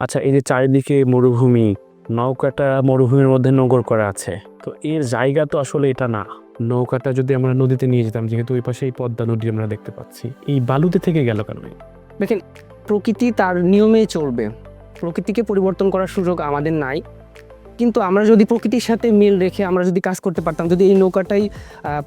আচ্ছা এই যে চারিদিকে মরুভূমি, নৌকাটা মরুভূমির মধ্যে নগর করা আছে, তো এর জায়গা তো আসলে এটা না। নৌকাটা যদি আমরা নদীতে নিয়ে যেতাম, যেহেতু ওই পাশে এই পদ্মা নদী আমরা দেখতে পাচ্ছি, এই বালুতে থেকে গেল কেন দেখেন, প্রকৃতি তার নিয়মে চলবে। প্রকৃতিকে পরিবর্তন করার সুযোগ আমাদের নাই। কিন্তু আমরা যদি প্রকৃতির সাথে মিল রেখে আমরা যদি কাজ করতে পারতাম, যদি এই নৌকাটাই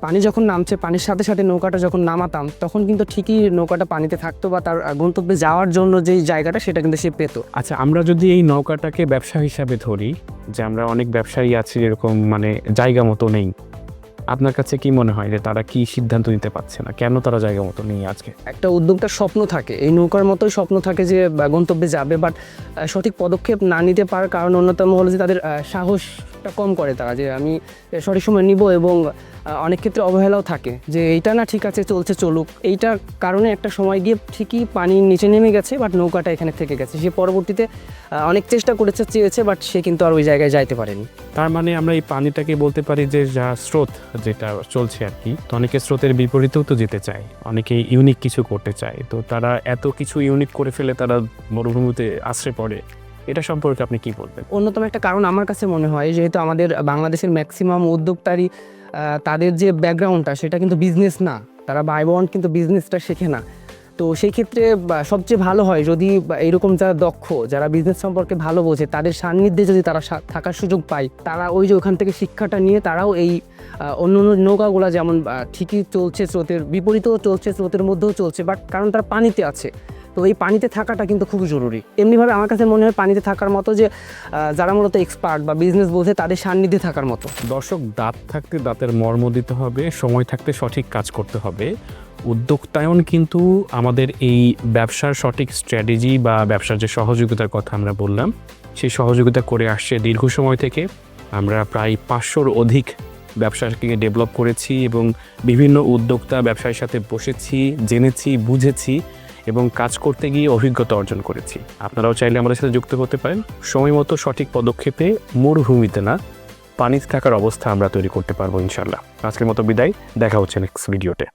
পানি যখন নামছে, পানির সাথে সাথে নৌকাটা যখন নামাতাম, তখন কিন্তু ঠিকই নৌকাটা পানিতে থাকতো বা তার গন্তব্যে যাওয়ার জন্য যে জায়গাটা, সেটা কিন্তু সে পেতো। আচ্ছা আমরা যদি এই নৌকাটাকে ব্যবসা হিসাবে ধরি, যে আমরা অনেক ব্যবসায়ী আছি, এরকম মানে জায়গা মতো নেই আপনার কাছে কি মনে হয় যে তারা কি সিদ্ধান্ত নিতে পারছে না? কেন তারা জায়গা মতো নেই আজকে? একটা উদ্যোক্তার স্বপ্ন থাকে। এই নৌকার মতোই স্বপ্ন থাকে যে গন্তব্যে যাবে বাট সঠিক পদক্ষেপ না নিতে পারার কারণ অন্যতম হলো যে তাদের আহ, সাহসটা কম করে তারা, যে আমি সঠিক সময় নিব এবং অনেক ক্ষেত্রে অবহেলাও থাকে যে এইটা না ঠিক আছে, চলছে চলুক। এইটার কারণে একটা সময় গিয়ে ঠিকই পানির নিচে নেমে গেছে বাট নৌকাটা এখানে থেকে গেছে। সে পরবর্তীতে অনেক চেষ্টা করেছে, চেয়েছে বাট সে কিন্তু আর ওই জায়গায় যাইতে পারেনি। তার মানে আমরা এই পানিটাকে বলতে পারি যে, যা স্রোত যেটা চলছে আর কি, তো অনেকে স্রোতের বিপরীতেও তো যেতে চায়, অনেকে ইউনিক কিছু করতে চায়। তো তারা এত কিছু ইউনিক করে ফেলে তারা মরুভূমিতে আশ্রয় পড়ে। এটা সম্পর্কে আপনি কি বলবেন? অন্যতম একটা কারণ আমার কাছে মনে হয়, যেহেতু আমাদের বাংলাদেশের ম্যাক্সিমাম উদ্যোক্তারই তাদের যে ব্যাকগ্রাউন্ডটা সেটা কিন্তু বিজনেস না। তারা বাই বন্ড কিন্তু বিজনেসটা শেখে না। তো সেই ক্ষেত্রে সবচেয়ে ভালো হয় যদি এরকম যারা দক্ষ, যারা বিজনেস সম্পর্কে ভালো বোঝে, তাদের সান্নিধ্যে যদি তারা থাকার সুযোগ পায়, তারা ওই যে ওখান থেকে শিক্ষাটা নিয়ে তারাও এই অন্য অন্য নৌকাগুলো যেমন ঠিকই চলছে স্রোতের, বিপরীতেও চলছে স্রোতের মধ্যেও চলছে বাট কারণ তারা পানিতে আছে। তো এই পানিতে থাকাটা কিন্তু খুব জরুরি। এমনিভাবে আমার কাছে মনে হয় পানিতে থাকার মতো যে যারা মূলত এক্সপার্ট বা বিজনেস বোঝে তাদের সান্নিধ্যে থাকার মতো। দর্শক, দাঁত থাকতে দাঁতের মর্ম দিতে হবে, সময় থাকতে সঠিক কাজ করতে হবে। উদ্যোক্তায়ন কিন্তু আমাদের এই ব্যবসার সঠিক স্ট্র্যাটেজি বা ব্যবসার যে সহযোগিতার কথা আমরা বললাম, সেই সহযোগিতা করে আসছে দীর্ঘ সময় থেকে। আমরা প্রায় পাঁচশোর অধিক ব্যবসাকে ডেভেলপ করেছি এবং বিভিন্ন উদ্যোক্তা ব্যবসায়ীর সাথে বসেছি, জেনেছি, বুঝেছি। এবং কাজ করতে গিয়ে অভিজ্ঞতা অর্জন করেছি। আপনারাও চাইলে আমাদের সাথে যুক্ত হতে পারেন। সময় মতো সঠিক পদক্ষেপে মরুভূমিতে না, পানিতে থাকার অবস্থা আমরা তৈরি করতে পারব ইনশাল্লাহ আজকের মতো বিদায়। দেখা হচ্ছে নেক্সট ভিডিওতে